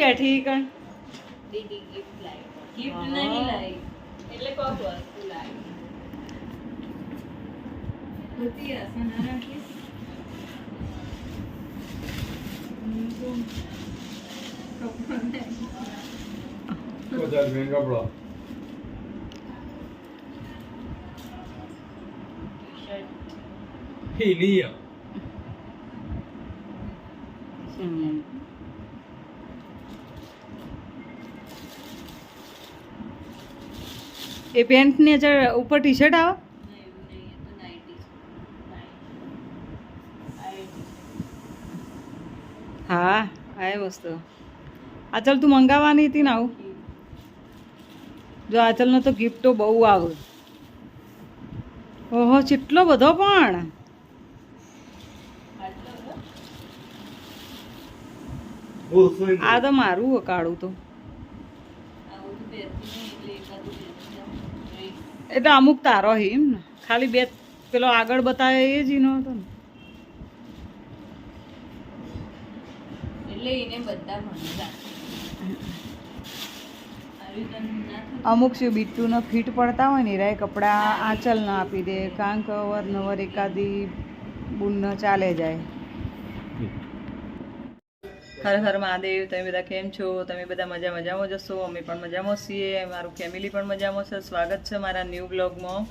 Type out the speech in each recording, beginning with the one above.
બેઠી કણ? દીદી ગિફ્ટ લાવી ગિફ્ટ. નહીં લાવી એટલે કોક વસ્તુ લાવી હોતી હશે ના રાખીશ. બધા મહેંગા પડો હિલિયમ એ પેન્ટ ને જે ઉપર ટી શર્ટ આવે? નહીં એ તો હા આ વસ્તુ. આચલ તું મંગાવવાની હતી ને આવું? જો આચલનો તો ગિફ્ટો બહુ આવે. ઓહો કેટલો બધો પણ. આ તો મારું હે કાળું તો આવું તો પહેરતી નહીં એટલે એકાદું પહેરી જાઉં એટલે અમુક તારો હે એમ ને. ખાલી બે પેલો આગળ બતાવે એ જ એનો હતો ને. એટલે એને બધા? અમુક શું બીટુનો ફિટ પડતા હોય ને રાય કપડાં આંચલ ના આપી દે કારણ કે નવર એકાદી બુન ચાલે જાય. હર હર મહાદેવ, તમે બધા કેમ છો? તમે બધા મજા મજામાં જશો? અમે પણ મજામાં છીએ. મારું ફેમિલી પણ મજામાં છે. સ્વાગત છે મારા ન્યૂ બ્લોગમાં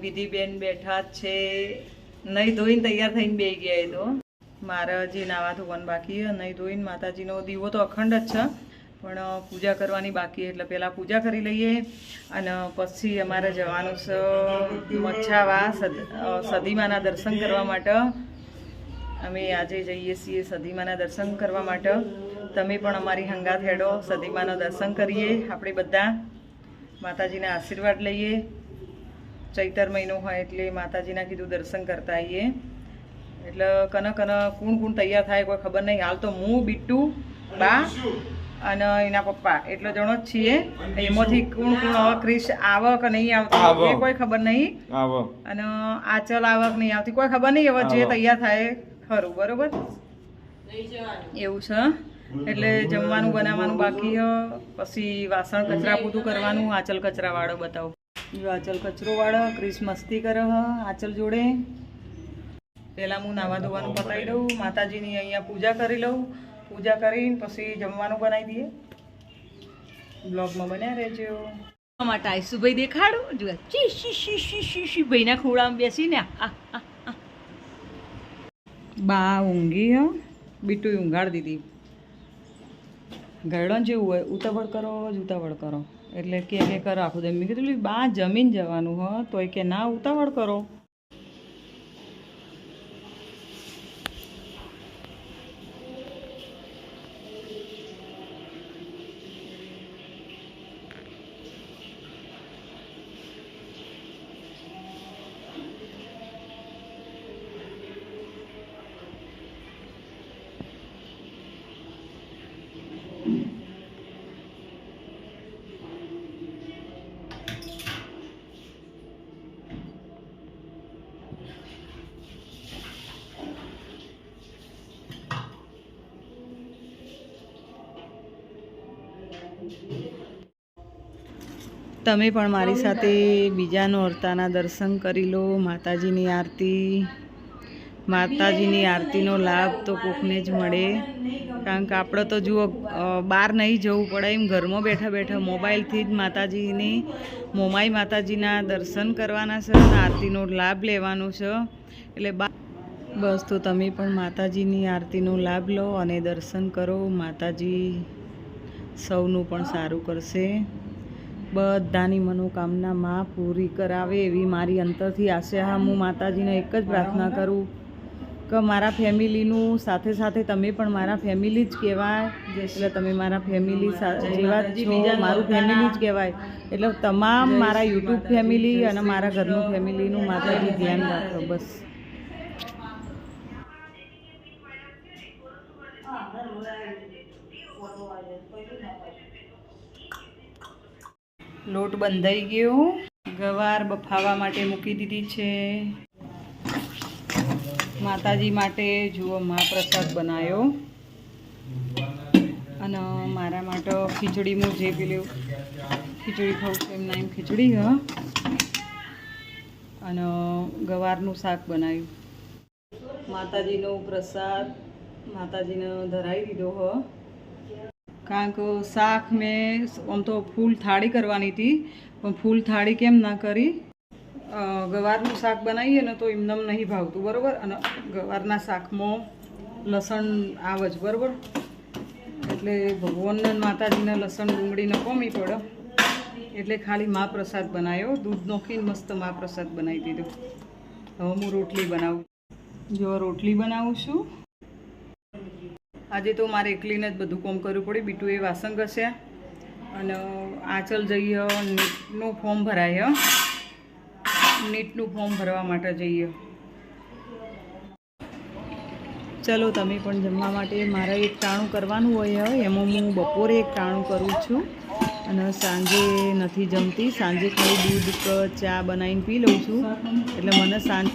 વિધિબેન બેઠા છે. નહીં ધોઈને તૈયાર થઈને બે ગયા એ તો. મારે હજી નાવા ધોવાનું બાકી નહીં ધોઈને માતાજીનો દીવો તો અખંડ જ છે. પણ પૂજા કરવાની બાકી એટલે પહેલાં પૂજા કરી લઈએ. અને પછી અમારે જવાનું છે મચ્છાવા સદીમાના દર્શન કરવા માટે અમે આજે જઈએ છીએ સદીમાના દર્શન કરવા માટે. તમે પણ અમારી હંગાત હેડો સદીમાના દર્શન કરીએ. આપણે બધા માતાજીના આશીર્વાદ લઈએ. ચૈતર મહિનો હોય એટલે માતાજીના કીધું દર્શન કરતા આવીએ એટલે કન કન કુણ કુણ તૈયાર થાય કોઈ ખબર નહીં. હાલ તો હું બિટ્ટુ બા અને એના પપ્પા. એટલો જણો જ છીએ. એમાંથી કુણ કુણ હવે ક્રિશ આવક નહીં આવતી કોઈ ખબર નહીં. અને આચલ આવક નહીં આવતી. કોઈ ખબર નહીં હવે જે તૈયાર થાય. ખરું, બરોબર? એવું છે એટલે જમવાનું, બનાવવાનું બાકી હ, પછી વાસણ કચરા બધું કરવાનું, આંચલ કચરા વાળો બતાવો. જો આચલ કચરો વાળો ક્રિસ મસ્તી કરે હ, આચલ જોડે. પહેલાં હું નાવા ધોવાનું પતાવી દઉં, માતાજીની અહીંયા પૂજા કરી લઉં. પૂજા કરીને પછી જમવાનું બનાવી દઈએ. બ્લોગમાં બન્યા રહેજો. માટે ટાઈસુભાઈ દેખાડું જો ચી શી શી શી શી શી ભાઈના ખોળામાં બેસીને. આ. બા ઊંઘી, હો. બીટુંય ઊંઘાડી દીધી. ગરડન જેવું હોય, ઉતાવળ કરો, જ ઉતાવળ કરો. એટલે કે કે કરો આખું દમ મેં કીધું બા જમીન જવાનું, હો. તોય કે ના, ઉતાવળ કરો. તમે પણ મારી સાથે બીજા નોરતાના દર્શન કરી લો, માતાજીની આરતી. માતાજીની આરતીનો લાભ તો કોકને જ મળે. કારણ કે આપણે તો જુઓ બહાર નહીં જવું પડે, એમ ઘરમાં બેઠા બેઠા મોબાઈલથી જ માતાજીની, મોમાઈ માતાજીના દર્શન કરવાના છે અને આરતીનો લાભ લેવાનો છે. એટલે બસ, તો તમે પણ માતાજીની આરતીનો લાભ લો અને દર્શન કરો. માતાજી સૌનું પણ સારું કરશે. બધાની મનોકામના માં પૂરી કરાવે એવી મારી અંતરથી આશા હા હું માતાજીને એક જ પ્રાર્થના કરું કે મારા ફેમિલીનું સાથે સાથે તમે પણ મારા ફેમિલી જ કહેવાય. એટલે તમે મારા ફેમિલી જેવા છો મારું ફેમિલી જ કહેવાય. એટલે તમામ મારા યુટ્યુબ ફેમિલી અને મારા ઘરનું ફેમિલીનું માતાજી ધ્યાન રાખો બસ. લોટ બંધાઈ ગયો. ગવાર બફાવા માટે મૂકી દીધી છે. માતાજી માટે જુઓ મહાપ્રસાદ બનાવ્યો અને મારા માટે ખીચડીનું જે પેલું ખીચડી ખાઉં છું એમના એમ ખીચડી, હ. અને ગવારનું શાક બનાવ્યું. માતાજીનો પ્રસાદ, માતાજીને ધરાવી દીધો, હ. કારણ કે શાક મેં આમ તો ફૂલ થાળી કરવાની હતી, પણ ફૂલ થાળી કેમ ના કરી? ગવારનું શાક બનાવીએ ને તો એમનેમ નહીં ભાવતું, બરાબર? અને ગવારના શાકમાં લસણ આવે જ, બરાબર? એટલે ભગવાનને માતાજીને લસણ ડુંગળીને કોમી પડે. એટલે ખાલી મહાપ્રસાદ બનાવ્યો દૂધ નોખીને મસ્ત મહાપ્રસાદ બનાવી દીધો. હવે હું રોટલી બનાવું. જો રોટલી બનાવું છું આજે તો મારે એકલીને જ બધું કામ કરવું પડ્યું. બીટું એ વાસણ ઘસ્યા અને આંચલ જઈએ, નીટનું ફોર્મ ભરાય નીટનું ફોર્મ ભરવા માટે જઈએ. ચલો, તમે પણ જમવા માટે મારે એક ટાણું કરવાનું હોય એમાં હું બપોરે એક ટાણું કરું છું. અને સાંજે નથી જમતી. સાંજે ખાલી દૂધ, ચા બનાવીને પી લઉં છું. એટલે મને સાંજ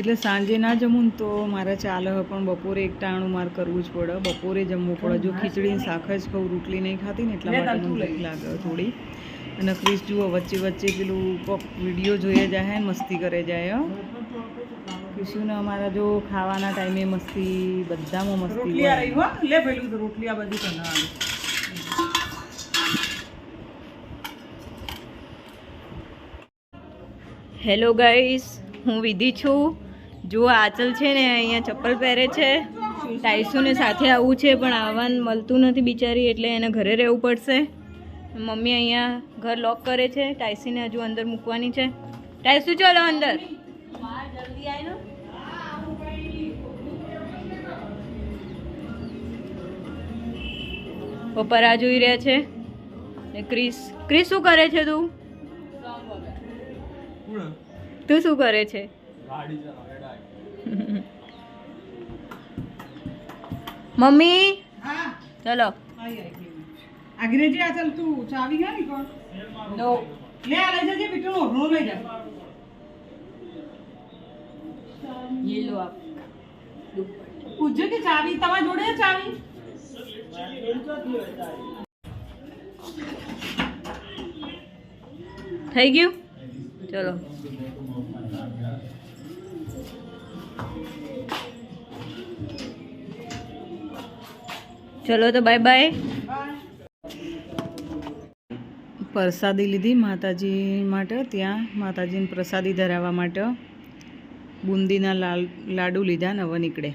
એટલે સાંજે ના જમું ને તો મારે ચાલે પણ બપોરે એક ટાણું મારે કરવું જ પડે. બપોરે જમવું પડે. જો ખીચડી શાખ શાક જ ખાઉં રોટલી નહીં ખાતી ને એટલા માટે મને ભૂખ લાગે થોડી. અને ક્રિસ જુઓ વચ્ચે વચ્ચે પેલું કોક વીડિયો જોઈએ જાય ને મસ્તી કરે જાય ક્રિશુને અમારા જો ખાવાના ટાઈમે મસ્તી બધામાં મસ્તી રોટલી આ રહી હો. લે પેલું તો રોટલી આ બધી હેલો ગાઈસ હું વિધિ છું. જુઓ આચલ છે ને અહીંયા ચપ્પલ પહેરે છે. ટાઈસુને સાથે આવવું છે પણ આવવાનું મળતું નથી બિચારી એટલે એને ઘરે રહેવું પડશે. મમ્મી અહીંયા ઘર લોક કરે છે ટાઈસીને હજુ અંદર મૂકવાની છે. ટાઈસુ ચલો અંદર. પપ્પા રાહ જોઈ રહ્યા છે. ને ક્રિસ ક્રિસ શું કરે છે તું? તું શું કરે છે? મમ્મી? હા. ચલો. આઈ આઈ આગરેજી તું ચાવી ગયા ની કોણ? નો. લે આ લઈ જજે બીટું ઓઢણું લઈ જા. પૂછજો કે ચાવી તમારી જોડે ચાવી થઈ ગયું? ચલો. ચલો તો બાય બાય પ્રસાદી લીધી માતાજી માટે ત્યાં, માતાજીને પ્રસાદી ધરાવવા માટે. બુંદીના લાડુ લીધા ને હવે નીકળે.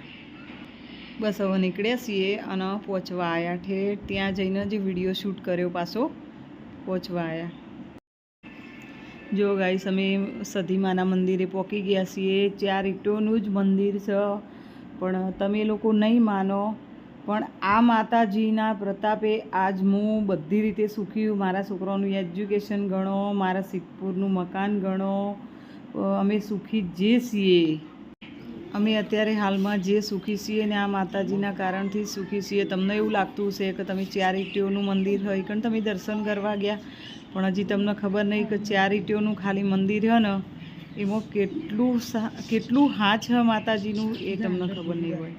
બસ હવે નીકળ્યા છીએ અને પહોંચવા આવ્યા ઠેઠ ત્યાં જઈને જે વીડિયો શૂટ કર્યો પાછો, પહોંચવા આવ્યા જો ગાઈસ અમે સધીમાના મંદિરે પહોંચી ગયા છીએ. ચાર ઇટોનું જ મંદિર છે. પણ તમે લોકો નહીં માનો. પણ આ માતાજીના પ્રતાપે આજ હું બધી રીતે સુખી મારા છોકરાઓનું એજ્યુકેશન ગણો, મારા સિદ્ધપુરનું મકાન ગણો. અમે સુખી જે છીએ. અમે અત્યારે હાલમાં જે સુખી છીએ ને આ માતાજીના કારણથી સુખી છીએ. તમને એવું લાગતું હશે કે તમે ચાર ઈટીઓનું મંદિર હોય કારણ તમે દર્શન કરવા ગયા. પણ હજી તમને ખબર નહીં કે ચાર ઈટીઓનું ખાલી મંદિર હોય ને, એમાં કેટલું કેટલું હા છે માતાજીનું એ તમને ખબર નહીં હોય.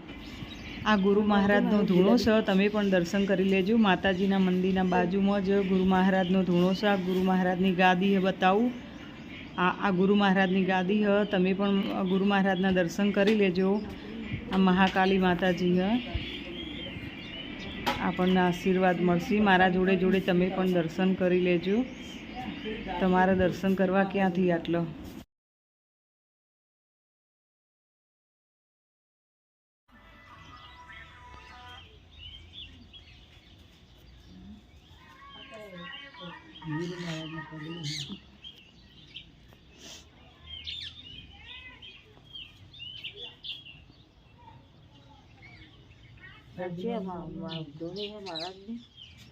આ ગુરુ મહારાજનો ધૂણો છે, તમે પણ દર્શન કરી લેજો. માતાજીના મંદિરના બાજુમાં જ ગુરુ મહારાજનો ધૂણો છે. આ ગુરુ મહારાજની ગાદી હે, બતાવું. આ આ ગુરુ મહારાજની ગાદી હ, તમે પણ ગુરુ મહારાજના દર્શન કરી લેજો. આ મહાકાલી માતાજી હ. આપણને આશીર્વાદ મળશે. મારા જોડે જોડે તમે પણ દર્શન કરી લેજો. તમારા દર્શન કરવા ક્યાંથી આટલો?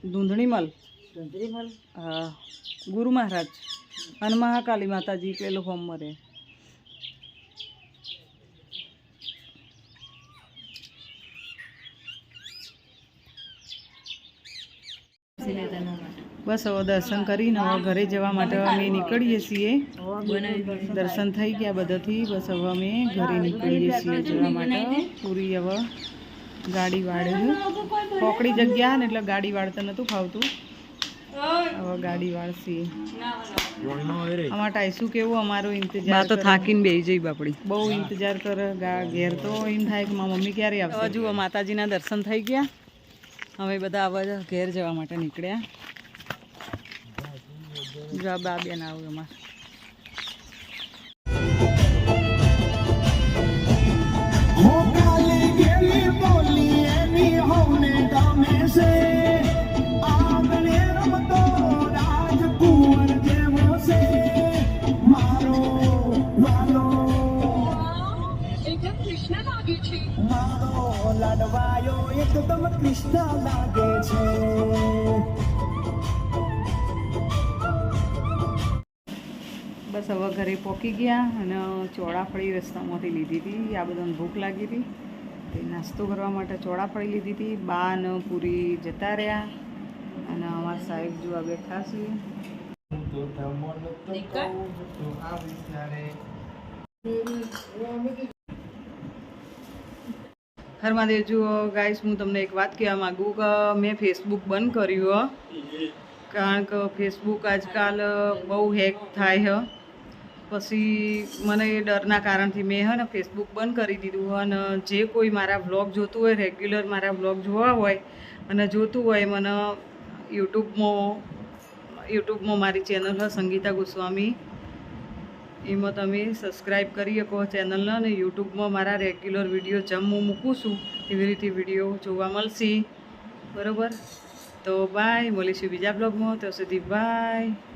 ધૂંધણીમલ હા. ગુરુ મહારાજ. અને મહાકાલી માતાજી પેલું હોમ મરે. બસ હવે દર્શન કરીને હવે ઘરે જવા માટે અમે નીકળીએ છીએ. દર્શન થઈ ગયા બધાથી બસ હવે અમે ઘરે નીકળીએ છીએ જવા માટે. પૂરી હવે ગાડી વાળે પોકડી જગ્યા ને એટલે ગાડી વાળતા નતું ફાવતું. હવે ગાડી વાળશીએ અમારા ટાઈસું કેવું અમારો ઇંતજાર તો થાકીને બેસી જઈ બાપડી. બહુ ઇંતજાર કરે. ઘેર તો એમ થાય કે મારા મમ્મી ક્યારે આવશે? હજુ જુઓ માતાજીના દર્શન થઈ ગયા. હવે બધા આવા ઘેર જવા માટે નીકળ્યા. જો આ બેન આવું અમારે હો કાલે ગેલી બોલી એની હોને ગમે છે. આંગણે રમતો રાજકુંવર જેવો છે. મારો વાલો. મારો લાડવાયો એકદમ કૃષ્ણ લાગે છે. બસ હવે ઘરે પહોંચી ગયા અને ચોળાફળી રસ્તામાંથી લીધી હતી. આ બધાને ભૂખ લાગી હતી. તે નાસ્તો કરવા માટે ચોળાફળી લીધી હતી. બા ને પૂરી જતા રહ્યા અને અમારા સાહેબ જોવા બેઠા છીએ ઘરમાં મહાદેવ જુઓ ગાઈસ હું તમને એક વાત કહેવા માગું કે મેં ફેસબુક બંધ કર્યું હો. કારણ કે ફેસબુક આજકાલ બહુ હેક થાય હ. પછી મને એ ડરના કારણથી મેં હે ને ફેસબુક બંધ કરી દીધું અને જે કોઈ મારા વ્લોગ જોતું હોય રેગ્યુલર મારા વ્લોગ જોવા હોય અને જોતું હોય, મને યુટ્યુબમાં યુટ્યુબમાં મારી ચેનલ છે સંગીતા ગોસ્વામી. એમાં તમે સબસ્ક્રાઈબ કરી શકો ચેનલને અને યુટ્યુબમાં મારા રેગ્યુલર વીડિયો જેમ હું મૂકું છું, એવી રીતે વીડિયો જોવા મળશે. બરાબર? તો બાય મળીશું બીજા બ્લોગમાં ત્યાં સુધી બાય